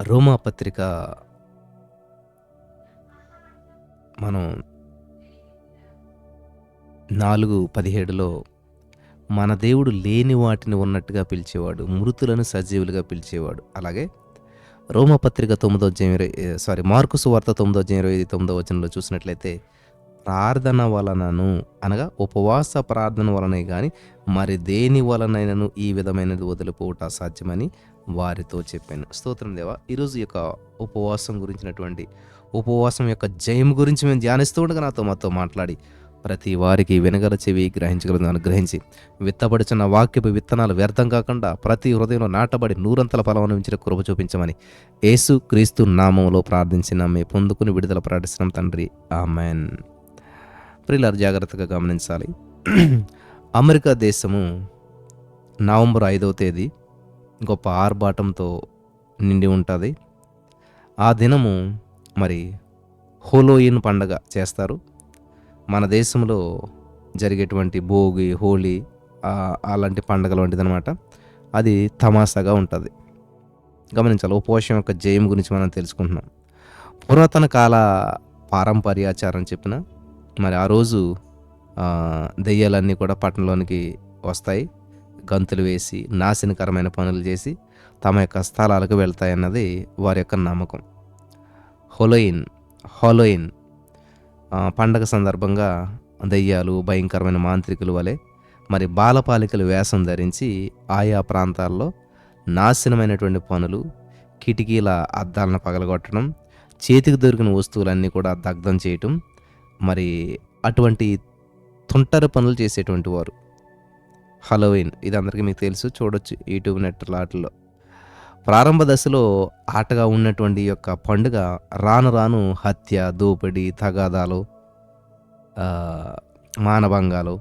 రోమా పత్రిక మనం నాలుగు పదిహేడులో మన దేవుడు లేని వాటిని ఉన్నట్టుగా పిలిచేవాడు మృతులను సజీవులుగా పిలిచేవాడు. అలాగే రోమపత్రిక తొమ్మిదో అధ్యాయం ఇరవై సారీ మార్కు సువార్త తొమ్మిదో అధ్యాయం ఇరవై తొమ్మిదో వచనంలో చూసినట్లయితే ప్రార్థన వలనను అనగా ఉపవాస ప్రార్థన వలనే కానీ మరి దేని వలనైనను ఈ విధమైనది వదిలిపోవటం అసాధ్యమని వారితో చెప్పాను. స్తోత్రం దేవా. ఈరోజు యొక్క ఉపవాసం గురించినటువంటి ఉపవాసం యొక్క జయం గురించి మేము ధ్యానిస్తూ ఉండగా నాతో మాతో మాట్లాడి ప్రతి వారికి వెనగల చెవి గ్రహించగలను అనుగ్రహించి విత్తబడుచున్న వాక్యపు విత్తనాలు వ్యర్థం కాకుండా ప్రతి హృదయంలో నాటబడి నూరంతల ఫలం అనుభవించిన కృప చూపించమని యేసు క్రీస్తు నామంలో ప్రార్థించిన. మీ పొందుకుని విడుదల ప్రకటిస్తున్నాం తండ్రి. ఆమెన్. ప్రిల్లర్ జాగ్రత్తగా గమనించాలి. అమెరికా దేశము నవంబర్ ఐదవ తేదీ గొప్ప ఆర్భాటంతో నిండి ఉంటుంది. ఆ దినము మరి హోలోయిన్ పండగ చేస్తారు. మన దేశంలో జరిగేటువంటి భోగి హోలీ అలాంటి పండగలు వంటిదనమాట అది తమాషాగా ఉంటుంది. గమనించాలి ఉపవాసం యొక్క జయం గురించి మనం తెలుసుకుంటున్నాం. పురాతన కాల పారంపర్యాచారం చెప్పిన మరి ఆ రోజు దెయ్యాలన్నీ కూడా పట్టణంలోనికి వస్తాయి. గంతులు వేసి నాశనకరమైన పనులు చేసి తమ యొక్క స్థలాలకు వెళ్తాయన్నది వారి యొక్క నమ్మకం. హొలోయిన్ హాలోయిన్. పండగ సందర్భంగా దెయ్యాలు భయంకరమైన మాంత్రికులు వలె మరి బాలపాలికలు వేషం ధరించి ఆయా ప్రాంతాల్లో నాశనమైనటువంటి పనులు కిటికీల అద్దాలను పగలగొట్టడం చేతికి దొరికిన వస్తువులన్నీ కూడా దగ్ధం చేయటం మరి అటువంటి తుంటరి పనులు చేసేటువంటి వారు. హలోవిన్ ఇది అందరికీ మీకు తెలుసు. చూడొచ్చు యూట్యూబ్ నెట్లాటల్లో ప్రారంభ దశలో ఆటగా ఉన్నటువంటి యొక్క పండుగ రాను రాను హత్య దోపిడీ తగాదాలు మానభంగాలు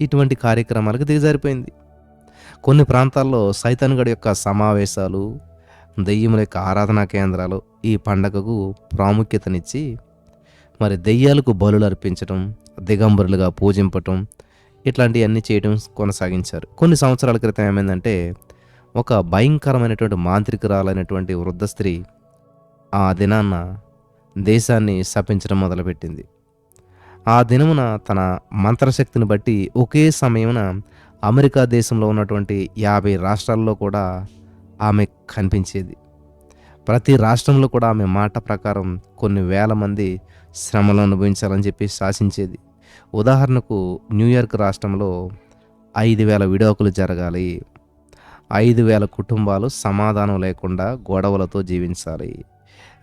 ఇటువంటి కార్యక్రమాలకు దిగజారిపోయింది. కొన్ని ప్రాంతాల్లో సైతాన్గడ్ యొక్క సమావేశాలు దెయ్యముల యొక్క ఆరాధనా కేంద్రాలు ఈ పండగకు ప్రాముఖ్యతనిచ్చి మరి దెయ్యాలకు బలులు అర్పించటం దిగంబరులుగా పూజింపటం ఇట్లాంటివన్నీ చేయడం కొనసాగించారు. కొన్ని సంవత్సరాల క్రితం ఏమైందంటే ఒక భయంకరమైనటువంటి మాంత్రికురాలైనటువంటి వృద్ధ స్త్రీ ఆ దినాన్న దేశాన్ని శపించడం మొదలుపెట్టింది. ఆ దినమున తన మంత్రశక్తిని బట్టి ఒకే సమయమున అమెరికా దేశంలో ఉన్నటువంటి యాభై రాష్ట్రాల్లో కూడా ఆమె కనిపించేది. ప్రతి రాష్ట్రంలో కూడా ఆమె మాట ప్రకారం కొన్ని వేల మంది శ్రమలు అనుభవించాలని చెప్పి శాసించేది. ఉదాహరణకు న్యూయార్క్ రాష్ట్రంలో ఐదు వేల విడాకులు జరగాలి ఐదు వేల కుటుంబాలు సమాధానం లేకుండా గొడవలతో జీవించాలి.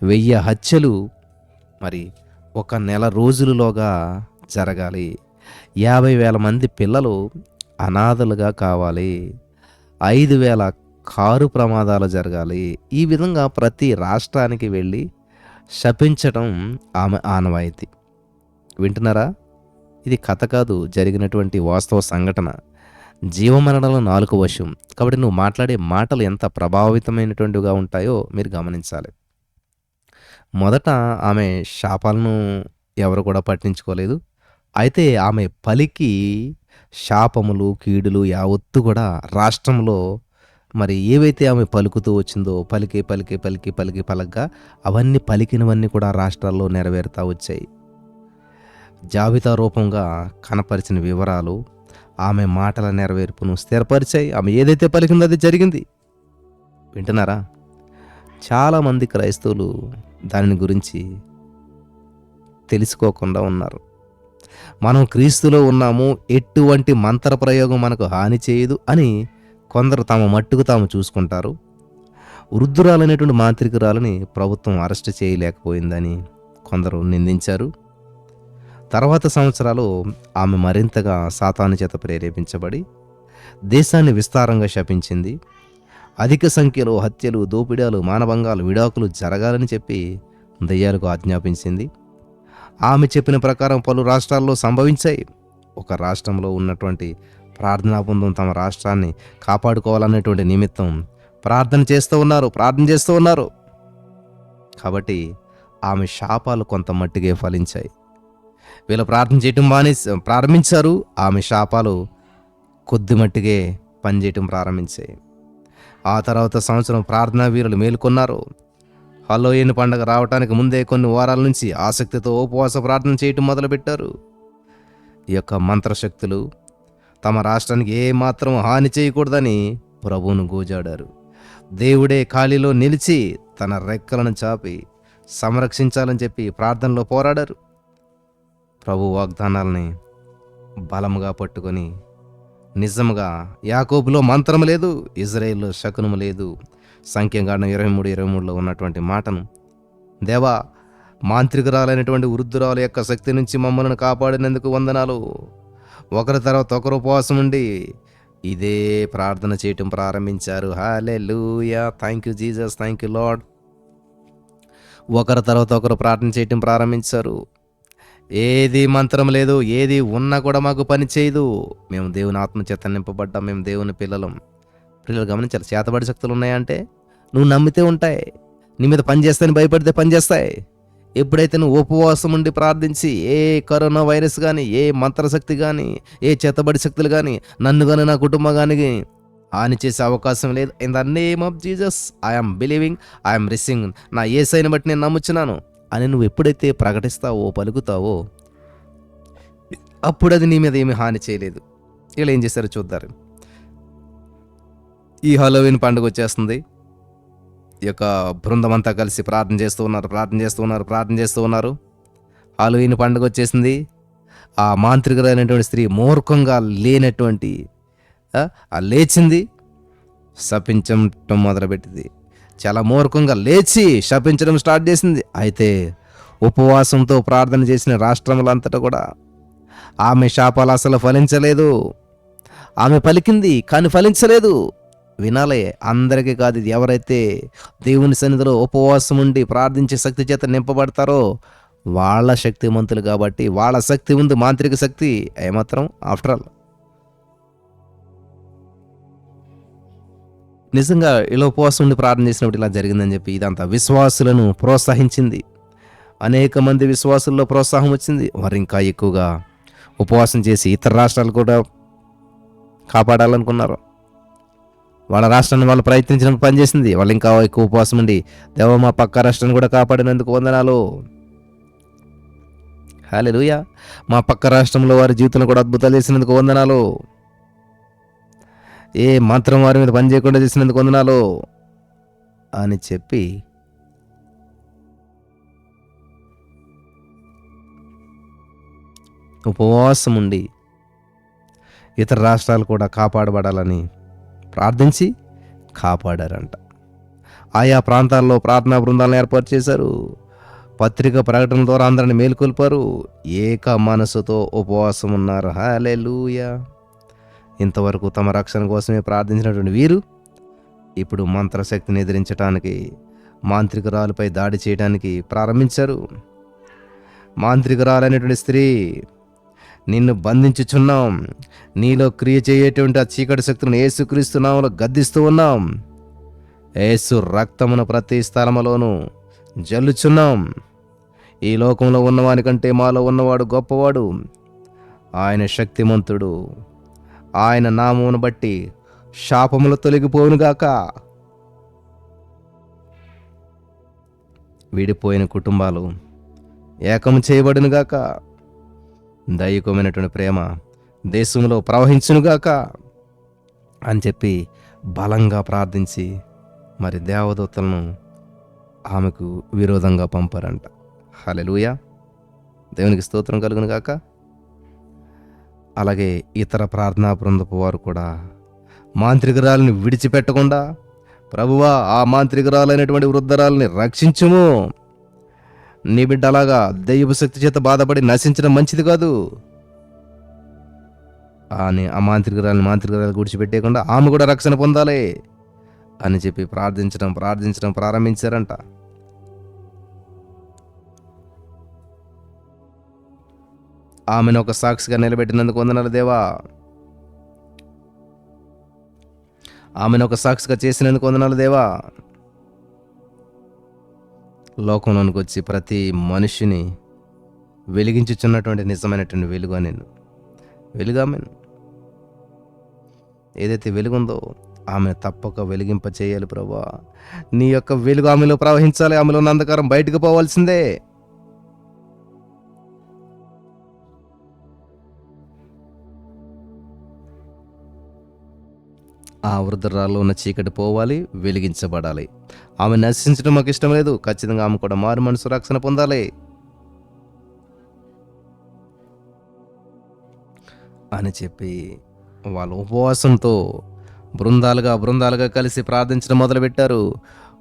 వెయ్యి హత్యలు మరి ఒక నెల రోజులలోగా జరగాలి. యాభై వేల మంది పిల్లలు అనాథలుగా కావాలి. ఐదు వేల కారు ప్రమాదాలు జరగాలి. ఈ విధంగా ప్రతి రాష్ట్రానికి వెళ్ళి శపించటం ఆమె ఆనవాయితీ. వింటున్నారా? ఇది కథ కాదు జరిగినటువంటి వాస్తవ సంఘటన. జీవమరణంలో నాలుగు వశం. కాబట్టి నువ్వు మాట్లాడే మాటలు ఎంత ప్రభావితమైనటువంటివిగా ఉంటాయో మీరు గమనించాలి. మొదట ఆమె శాపాలను ఎవరు కూడా పట్టించుకోలేదు. అయితే ఆమె పలికి శాపములు కీడులు యావత్తు కూడా రాష్ట్రంలో మరి ఏవైతే ఆమె పలుకుతూ వచ్చిందో పలికి పలికి పలికి పలికి పలగ్గా అవన్నీ పలికినవన్నీ కూడా రాష్ట్రాల్లో నెరవేరుతూ వచ్చాయి. జాబితా రూపంగా కనపరిచిన వివరాలు ఆమె మాటల నెరవేర్పును స్థిరపరిచాయి. ఆమె ఏదైతే పలికిందో అది జరిగింది. వింటున్నారా? చాలామంది క్రైస్తవులు దానిని గురించి తెలుసుకోకుండా ఉన్నారు. మనం క్రీస్తులో ఉన్నాము ఎటువంటి మంత్ర ప్రయోగం మనకు హాని చేయదు అని కొందరు తమ మట్టుకు తాము చూసుకుంటారు. వృద్ధురాలనేటువంటి మాంత్రికురాలని ప్రభుత్వం అరెస్ట్ చేయలేకపోయిందని కొందరు నిందించారు. తర్వాత సంవత్సరాలు ఆమె మరింతగా సాతాను చేత ప్రేరేపించబడి దేశాన్ని విస్తారంగా శపించింది. అధిక సంఖ్యలో హత్యలు దోపిడాలు మానభంగాలు విడాకులు జరగాలని చెప్పి దయ్యాలకు ఆజ్ఞాపించింది. ఆమె చెప్పిన ప్రకారం పలు రాష్ట్రాల్లో సంభవించాయి. ఒక రాష్ట్రంలో ఉన్నటువంటి ప్రార్థనా బృందం తమ రాష్ట్రాన్ని కాపాడుకోవాలనేటువంటి నిమిత్తం ప్రార్థన చేస్తూ ఉన్నారు ప్రార్థన చేస్తూ ఉన్నారు. కాబట్టి ఆమె శాపాలు కొంత మట్టిగే ఫలించాయి. వీళ్ళు ప్రార్థన చేయటం బాగానే ప్రారంభించారు. ఆమె శాపాలు కొద్ది మట్టిగే పనిచేయటం ప్రారంభించాయి. ఆ తర్వాత సంవత్సరం ప్రార్థనా వీరులు మేలుకొన్నారు. హలోయిన్ పండగ రావటానికి ముందే కొన్ని వారాల నుంచి ఆసక్తితో ఉపవాస ప్రార్థన చేయటం మొదలుపెట్టారు. ఈ యొక్క మంత్రశక్తులు తమ రాష్ట్రానికి ఏమాత్రం హాని చేయకూడదని ప్రభువును గోజాడారు. దేవుడే ఖాళీలో నిలిచి తన రెక్కలను చాపి సంరక్షించాలని చెప్పి ప్రార్థనలో పోరాడారు. ప్రభు వాగ్దానాలని బలముగా పట్టుకొని నిజముగా యాకోబులో మంత్రం లేదు ఇజ్రాయిల్లో శకునము లేదు. సంఖ్యగానం ఇరవై మూడు ఇరవై మూడులో ఉన్నటువంటి మాటను దేవా మాంత్రికురాలైనటువంటి వృద్ధురాల యొక్క శక్తి నుంచి మమ్మల్ని కాపాడినందుకు వందనాలు. ఒకరి తర్వాత ఒకరు ఉపవాసం ఉండి ఇదే ప్రార్థన చేయటం ప్రారంభించారు. Hallelujah thank you Jesus thank you Lord ఒకరి తర్వాత ఒకరు ప్రార్థన చేయటం ప్రారంభించారు. ఏది మంత్రం లేదు ఏది ఉన్నా కూడా మాకు పని చేయదు. మేము దేవుని ఆత్మ చేత నింపబడ్డాం మేము దేవుని పిల్లలం. పిల్లలు గమనించాలి చేతబడి శక్తులు ఉన్నాయంటే నువ్వు నమ్మితే ఉంటాయి. నీ మీద పని చేస్తాయని భయపడితే పని చేస్తాయి. ఎప్పుడైతే నువ్వు ఉపవాసం ఉండి ప్రార్థించి ఏ కరోనా వైరస్ కానీ ఏ మంత్రశక్తి కానీ ఏ చేతబడి శక్తులు కానీ నన్ను కానీ నా కుటుంబం కానీ హాని చేసే అవకాశం లేదు. In the name of Jesus I'm believing I'm rising నా ఏ సైన్ బట్టి నేను నమ్ముచున్నాను. అని నువ్వు ఎప్పుడైతే ప్రకటిస్తావో పలుకుతావో అప్పుడు అది నీ మీద ఏమి హాని చేయలేదు. వీళ్ళు ఏం చేశారో చూద్దారు. ఈ హలోవిన్ పండుగ వచ్చేస్తుంది. ఈ యొక్క బృందం అంతా కలిసి ప్రార్థన చేస్తూ ఉన్నారు ప్రార్థన చేస్తూ ఉన్నారు ప్రార్థన చేస్తూ ఉన్నారు. హాలోవిన్ పండుగ వచ్చేసింది. ఆ మాంత్రికులైనటువంటి స్త్రీ మూర్ఖంగా లేనటువంటి ఆ లేచింది. శపించటం మొదలుపెట్టింది. చాలా మూర్ఖంగా లేచి శపించడం స్టార్ట్ చేసింది. అయితే ఉపవాసంతో ప్రార్థన చేసిన రాష్ట్రములంతటా కూడా ఆమె శాపాలు అసలు ఫలించలేదు. ఆమె పలికింది కానీ ఫలించలేదు. వినాలే అందరికీ కాదు ఇది ఎవరైతే దేవుని సన్నిధిలో ఉపవాసం ఉండి ప్రార్థించే శక్తి చేత నింపబడతారో వాళ్ళ శక్తిమంతులు కాబట్టి వాళ్ళ శక్తి ఉంది మాంత్రిక శక్తి. ఏమాత్రం ఆఫ్టర్ ఆల్. నిజంగా ఇలా ఉపవాసం ఉండి ప్రార్థన చేసినప్పుడు ఇలా జరిగిందని చెప్పి ఇదంతా విశ్వాసులను ప్రోత్సహించింది. అనేక మంది విశ్వాసుల్లో ప్రోత్సాహం వచ్చింది. వారు ఇంకా ఎక్కువగా ఉపవాసం చేసి ఇతర రాష్ట్రాలు కూడా కాపాడాలనుకున్నారు. వాళ్ళ రాష్ట్రాన్ని వాళ్ళు ప్రయత్నించినందుకు పనిచేసింది. వాళ్ళు ఇంకా ఎక్కువ ఉపవాసం ఉండి దేవ మా పక్క రాష్ట్రాన్ని కూడా కాపాడినందుకు వందనాలు. హాలే మా పక్క రాష్ట్రంలో వారి జీవితంలో కూడా అద్భుతాలు చేసినందుకు వందనాలు. ఏ మంత్రం వారి మీద పని చేయకుండా చేసినందుకు వందనాలు అని చెప్పి ఉపవాసం ఉండి ఇతర రాష్ట్రాలు కూడా కాపాడబడాలని ప్రార్థించి కాపాడారంట. ఆయా ప్రాంతాల్లో ప్రార్థనా బృందాలను ఏర్పాటు చేశారు. పత్రిక ప్రకటన ద్వారా అందరిని మేల్కొల్పారు. ఏక మనసుతో ఉపవాసం ఉన్నారు. హాలెలూయా ఇంతవరకు తమ రక్షణ కోసమే ప్రార్థించినటువంటి వీరు ఇప్పుడు మంత్రశక్తిని ఎదిరించడానికి మాంత్రికురాలపై దాడి చేయడానికి ప్రారంభించారు. మాంత్రికురాలైనటువంటి స్త్రీ నిన్ను బంధించుచున్నాం. నీలో క్రియ చేయటువంటి ఆ చీకటి శక్తులను ఏసుక్రీస్తున్నాములో గద్దిస్తూ ఉన్నాం. ఏసు రక్తమును ప్రతి స్థలములోనూ జల్లుచున్నాం. ఈ లోకంలో ఉన్నవానికంటే మాలో ఉన్నవాడు గొప్పవాడు. ఆయన శక్తిమంతుడు. ఆయన నామమును బట్టి శాపములు తొలగిపోవునుగాక విడిపోయిన కుటుంబాలు ఏకము చేయబడినగాక దైవికమైనటువంటి ప్రేమ దేశంలో ప్రవహించునుగాక అని చెప్పి బలంగా ప్రార్థించి మరి దేవదూతలను ఆమెకు విరోధంగా పంపారంట. హలెలుయా దేవునికి స్తోత్రం కలుగునుగాక గాక. అలాగే ఇతర ప్రార్థనా బృందపు వారు కూడా మాంత్రికురాలని విడిచిపెట్టకుండా ప్రభువా ఆ మాంత్రికురాలైనటువంటి వృద్ధరాలని రక్షించుము. నీ బిడ్డ అలాగా దైవ శక్తి చేత బాధపడి నశించడం మంచిది కాదు. అని ఆ మాంత్రికురాలని మాంత్రికురాలు గుడిచిపెట్టేయకుండా ఆమె కూడా రక్షణ పొందాలి అని చెప్పి ప్రార్థించడం ప్రార్థించడం ప్రారంభించారంట. ఆమెను ఒక సాక్షిగా నిలబెట్టినందుకు వందనాలు దేవా. ఆమెను ఒక సాక్షిగా చేసినందుకు వందనాలు దేవా. లోకంలోనికి వచ్చి ప్రతి మనిషిని వెలిగించుచున్నటువంటి నిజమైనటువంటి వెలుగు నేను. వెలుగామెను ఏదైతే వెలుగుందో ఆమెను తప్పక వెలిగింప చేయాలి ప్రభా. నీ యొక్క వెలుగు ఆమెలో ప్రవహించాలి ఆమెలో ఉన్న అంధకారం బయటకు పోవాల్సిందే. ఆ వృద్ధరాల్లో ఉన్న చీకటి పోవాలి వెలిగించబడాలి. ఆమె నశించడం మాకు ఇష్టం లేదు. ఖచ్చితంగా ఆమె కూడా మారు మనసు రక్షణ పొందాలి. అని చెప్పి వాళ్ళు ఉపవాసంతో బృందాలుగా బృందాలుగా కలిసి ప్రార్థించడం మొదలుపెట్టారు.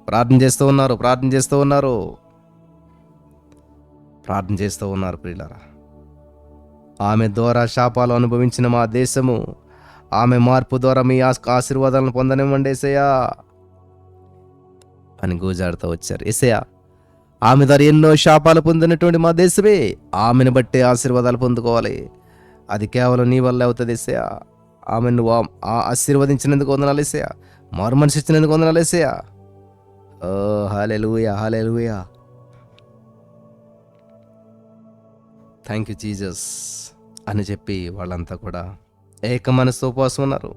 ప్రార్థన చేస్తూ ఉన్నారు ప్రార్థన చేస్తూ ఉన్నారు. ప్రార్థన చేస్తూ ఉన్నారు ప్రియులారా. ఆమె ద్వారా శాపాలు అనుభవించిన మా దేశము ఆమె మార్పు ద్వారా మీ ఆశీర్వాదాలను పొందనివ్వండి ఏసయ్యా. అని గూజాడుతూ వచ్చారు. ఏసయ్యా ఆమె ద్వారా ఎన్నో శాపాలు పొందినటువంటి మా దేశమే ఆమెను బట్టి ఆశీర్వాదాలు పొందుకోవాలి. అది కేవలం నీ వల్ల అవుతుంది ఏసయ్యా. ఆమె నువ్వు ఆ- ఆశీర్వదించినందుకు వందనాలు ఏసయ్యా. మారు మనసు ఇచ్చినందుకు వందనాలు ఏసయ్యా. ఓ hallelujah hallelujah. Thank you Jesus అని చెప్పి వాళ్ళంతా కూడా ఏక మనస్సు ఉపవాసం ఉన్నారు.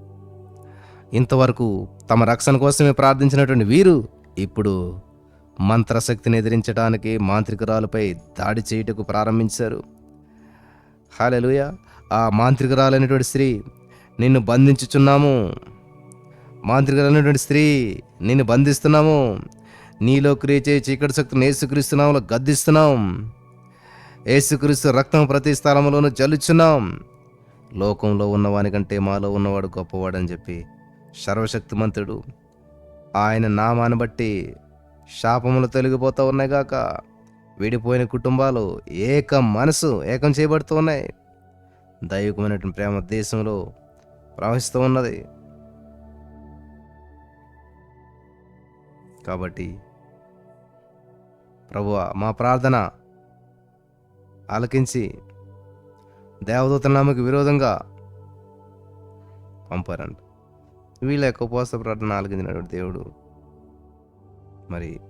ఇంతవరకు తమ రక్షణ కోసమే ప్రార్థించినటువంటి వీరు ఇప్పుడు మంత్రశక్తిని ఎదిరించడానికి మాంత్రికురాలపై దాడి చేయుటకు ప్రారంభించారు. హాలెలుయ! ఆ మాంత్రికురాలైనటువంటి స్త్రీ నిన్ను బంధించుచున్నాము. మాంత్రికురాలైనటువంటి స్త్రీ నిన్ను బంధిస్తున్నాము. నీలో క్రియ చేయి చీకటి శక్తిని ఏసుక్రీస్తున్నాము గద్దిస్తున్నాం. ఏసుక్రీస్తు రక్తం ప్రతి స్థలంలోనూ జల్లుచున్నాం. లోకంలో ఉన్నవానికంటే మాలో ఉన్నవాడు గొప్పవాడని చెప్పి సర్వశక్తిమంతుడు ఆయన నామాన్ని బట్టి శాపములు తొలగిపోతూ ఉన్నాయి కాక విడిపోయిన కుటుంబాలు ఏక మనసు ఏకం చేయబడుతూ ఉన్నాయి. దైవికమైనటువంటి ప్రేమ దేశంలో ప్రవహిస్తూ ఉన్నది. కాబట్టి ప్రభువ మా ప్రార్థన ఆలకించి దేవదూతల నామకు విరోధంగా పంపారంట. వీళ్ళ యొక్క ఉపవాస ప్రార్థన ఆలకించినటువంటి దేవుడు మరి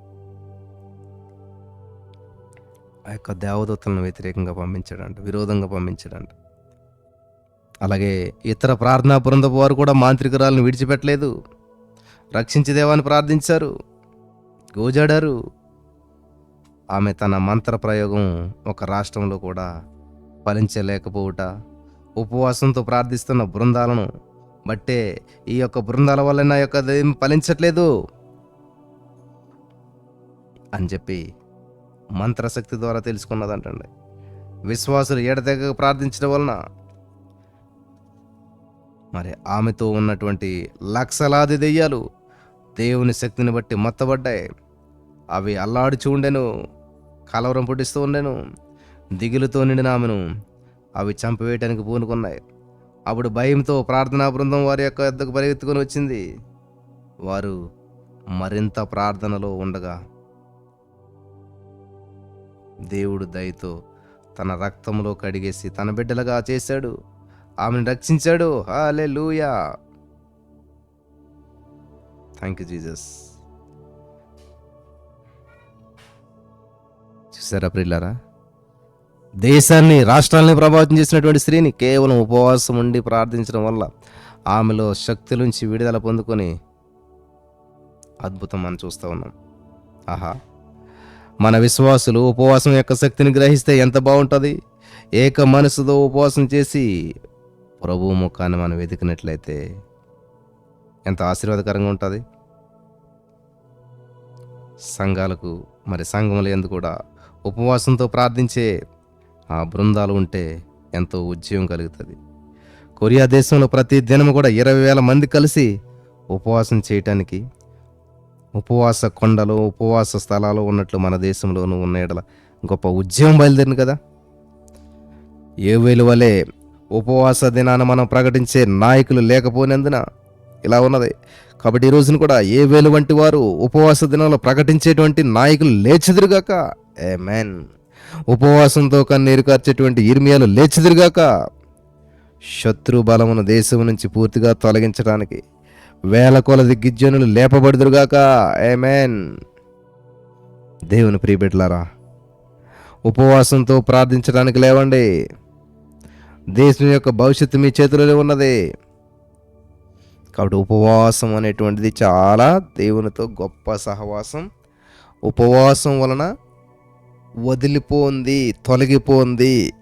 ఆ యొక్క దేవదూతలను వ్యతిరేకంగా పంపించాడంట విరోధంగా పంపించాడంట. అలాగే ఇతర ప్రార్థనా బృందపు వారు కూడా మాంత్రికురాలను విడిచిపెట్టలేదు. రక్షించి దేవాన్ని ప్రార్థించారు గోజాడారు. ఆమె తన మంత్ర ప్రయోగం ఒక రాష్ట్రంలో కూడా ఫలించలేకపోవుట. ఉపవాసంతో ప్రార్థిస్తున్న బృందాలను బట్టే ఈ యొక్క బృందాల వల్ల నా యొక్క దేం ఫలించట్లేదు. అని చెప్పి మంత్రశక్తి ద్వారా తెలుసుకున్నదంటండి. విశ్వాసులు ఎడతెగ ప్రార్థించడం వలన మరి ఆమెతో ఉన్నటువంటి లక్షలాది దెయ్యాలు దేవుని శక్తిని బట్టి మత్తబడ్డాయి. అవి అల్లాడుచూ ఉండెను కలవరం పుట్టిస్తూ ఉండెను దిగులుతో నిండిన ఆమెను అవి చంపివేయటానికి పూనుకున్నాయి. అప్పుడు భయంతో ప్రార్థనా బృందం వారి యొక్క ఎద్దకు పరిగెత్తుకొని వచ్చింది. వారు మరింత ప్రార్థనలో ఉండగా దేవుడు దయతో తన రక్తంలో కడిగేసి తన బిడ్డలుగా చేశాడు. ఆమెను రక్షించాడు. హాలే లూయా థ్యాంక్ యూ జీజస్ చూసారా ప్రిల్లారా దేశాన్ని రాష్ట్రాలని ప్రభావితం చేసినటువంటి స్త్రీని కేవలం ఉపవాసం ఉండి ప్రార్థించడం వల్ల ఆమెలో శక్తి నుంచి విడుదల పొందుకొని అద్భుతం మనం చూస్తూ ఉన్నాం. ఆహా. మన విశ్వాసులు ఉపవాసం యొక్క శక్తిని గ్రహిస్తే ఎంత బాగుంటుంది? ఏక మనసుతో ఉపవాసం చేసి ప్రభు ముఖాన్ని మనం వెతికినట్లయితే ఎంత ఆశీర్వాదకరంగా ఉంటుంది? సంఘాలకు మరి సంఘములు ఎందు కూడా ఉపవాసంతో ప్రార్థించే ఆ బృందాలు ఉంటే ఎంతో ఉద్యమం కలుగుతుంది. కొరియా దేశంలో ప్రతి దినం కూడా ఇరవై వేల మంది కలిసి ఉపవాసం చేయటానికి ఉపవాస కొండలు ఉపవాస స్థలాలు ఉన్నట్లు మన దేశంలోనూ ఉన్న ఎడల గొప్ప ఉద్యమం బయలుదేరింది కదా. ఏ వేలు వలె ఉపవాస దినాన మనం ప్రకటించే నాయకులు లేకపోయినందున ఇలా ఉన్నది. కాబట్టి ఈ రోజున కూడా ఏ వేలు వంటి వారు ఉపవాస దినంలో ప్రకటించేటువంటి నాయకులు లేచెదురుగాక. ఏ మ్యాన్ ఉపవాసంతో కన్నీరు కార్చేటువంటి ఇర్మియాలు లేచిదిరిగాక శత్రు బలమును దేశం నుంచి పూర్తిగా తొలగించడానికి వేల కొలది గిజ్జనులు లేపబడుదురుగాక ఏ మ్యాన్ దేవుని ప్రియబిడ్లారా ఉపవాసంతో ప్రార్థించడానికి లేవండి. దేశం యొక్క భవిష్యత్తు మీ చేతిలోనే ఉన్నది. కాబట్టి ఉపవాసం అనేటువంటిది చాలా దేవునితో గొప్ప సహవాసం. ఉపవాసం వలన వదిలిపోంది తొలగిపోంది.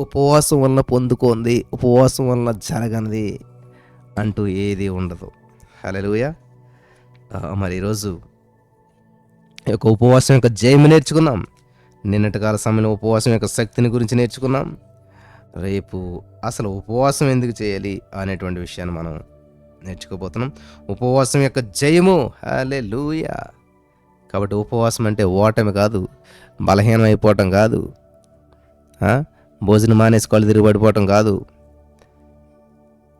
ఉపవాసం వలన పొందుకోంది ఉపవాసం వలన జరగనిది అంటూ ఏది ఉండదు. హలోయ మరి ఈరోజు యొక్క ఉపవాసం యొక్క జయము నేర్చుకున్నాం. నిన్నటి కాల సమయంలో ఉపవాసం యొక్క శక్తిని గురించి నేర్చుకున్నాం. రేపు అసలు ఉపవాసం ఎందుకు చేయాలి అనేటువంటి విషయాన్ని మనం నేర్చుకోబోతున్నాం. ఉపవాసం యొక్క జయము. హలే కాబట్టి ఉపవాసం అంటే ఓటమి కాదు బలహీనం అయిపోవటం కాదు భోజనం మానేసి కళ్ళు పడిపోవటం కాదు.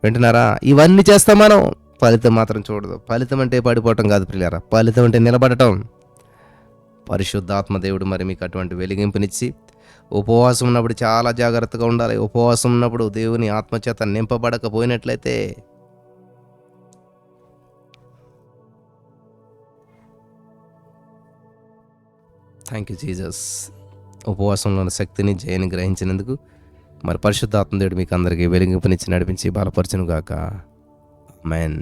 వింటున్నారా? ఇవన్నీ చేస్తాం మనం ఫలితం మాత్రం చూడదు. ఫలితం అంటే పడిపోవటం కాదు ప్రియారా ఫలితం అంటే నిలబడటం. పరిశుద్ధాత్మ దేవుడు మరి మీకు అటువంటి వెలిగింపునిచ్చి ఉపవాసం ఉన్నప్పుడు చాలా జాగ్రత్తగా ఉండాలి. ఉపవాసం ఉన్నప్పుడు దేవుని ఆత్మచేత నింపబడకపోయినట్లయితే థ్యాంక్ యూ జీసస్ ఉపవాసంలోని శక్తిని జయని గ్రహించినందుకు మరి పరిశుద్ధాత్మ దేవుడు మీకు అందరికీ వెలిగింపునిచ్చి నడిపించి బలపరచును గాక మెన్